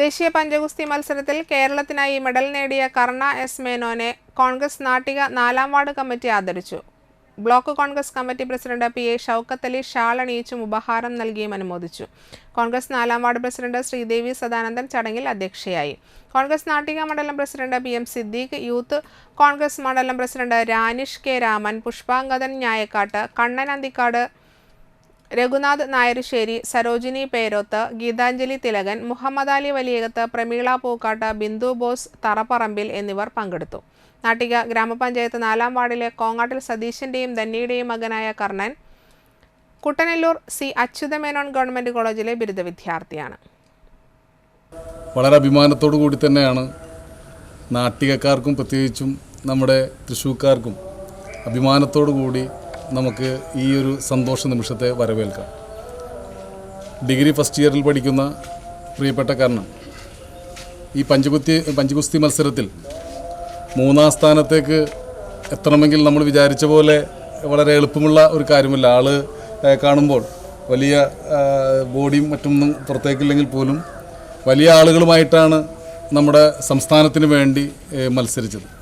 ദേശീയ പഞ്ചഗുസ്തി മത്സരത്തിൽ കേരളത്തിനായി മെഡൽ നേടിയ കർണ എസ് മേനോനെ കോൺഗ്രസ് നാട്ടിക നാലാം വാർഡ് കമ്മിറ്റി ആദരിച്ചു. Block Congress committee president P A Shoukath Ali shawl അണിയിച്ചും ഉപഹാരം നൽകിയും അനുമോദിച്ചു. കോൺഗ്രസ് നാലാം വാർഡ് പ്രസിഡന്റ് ശ്രീദേവി സദാനന്ദൻ ചടങ്ങിൽ അധ്യക്ഷയായി. കോൺഗ്രസ് നാട്ടിക മണ്ഡലം president P M Siddique youth Congress മണ്ഡലം പ്രസിഡന്റ് രാനിഷ് കെ രാമൻ പുഷ്പാംഗതൻ ഞായക്കാട്ട് കണ്ണൻ അന്തിക്കാട് രഘുനാഥ് നായരുശ്ശേരി സരോജിനി പേരോത്ത് ഗീതാഞ്ജലി തിലകൻ മുഹമ്മദ് അലി വലിയകത്ത് പ്രമീള പൂക്കാട്ട് ബിന്ദു ബോസ് തറപ്പറമ്പിൽ എന്നിവർ പങ്കെടുത്തു. നാട്ടിക ഗ്രാമപഞ്ചായത്ത് നാലാം വാർഡിലെ കോങ്ങാട്ടിൽ സതീശന്റെയും ധന്യയുടെയും മകനായ കർണൻ കുട്ടനെല്ലൂർ സി അച്യുതമേനോൻ ഗവൺമെന്റ് കോളേജിലെ ബിരുദ വിദ്യാർത്ഥിയാണ്. വളരെ അഭിമാനത്തോടു കൂടി തന്നെയാണ് നാട്ടികക്കാർക്കും പ്രത്യേകിച്ചും നമ്മുടെ തൃശ്ശൂർക്കാർക്കും അഭിമാനത്തോടു കൂടി നമുക്ക് ഈ ഒരു സന്തോഷ നിമിഷത്തെ വരവേൽക്കാം. ഡിഗ്രി ഫസ്റ്റ് ഇയറിൽ പഠിക്കുന്ന പ്രിയപ്പെട്ട കർണൻ ഈ പഞ്ചകുത്തി പഞ്ചഗുസ്തി മത്സരത്തിൽ മൂന്നാം സ്ഥാനത്തേക്ക് എത്തണമെങ്കിൽ നമ്മൾ വിചാരിച്ച പോലെ വളരെ എളുപ്പമുള്ള ഒരു കാര്യമല്ല. ആൾ കാണുമ്പോൾ വലിയ ബോഡിയും മറ്റൊന്നും പുറത്തേക്കില്ലെങ്കിൽ പോലും വലിയ ആളുകളുമായിട്ടാണ് നമ്മുടെ സംസ്ഥാനത്തിന് വേണ്ടി മത്സരിച്ചത്.